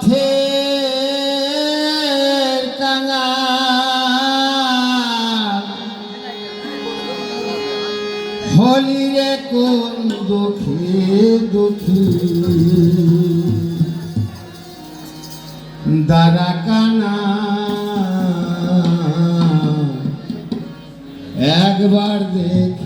পথে টাঙা কোন দুঃখী দুঃখী? দারা কানা। একবার দেখ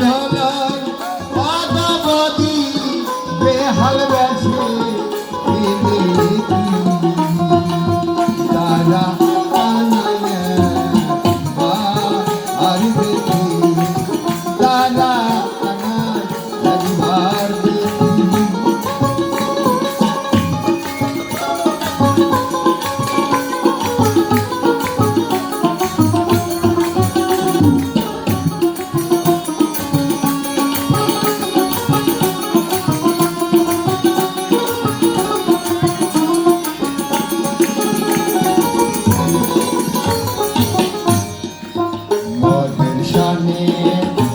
ধলন পাদাবাদী বেহাল বেছে তারা তারা Thank you.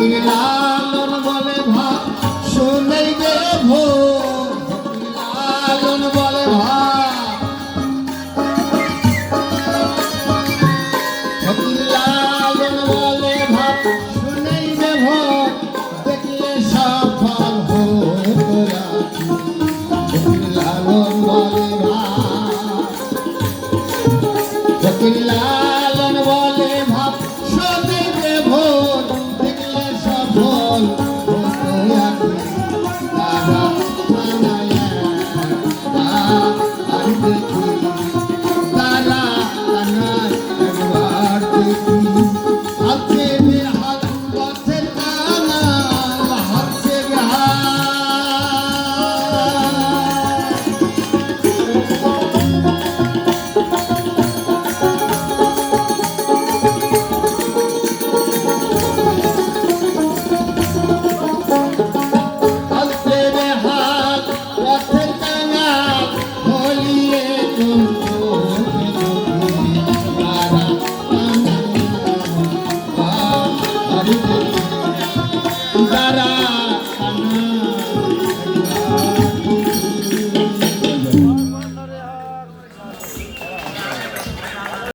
Love.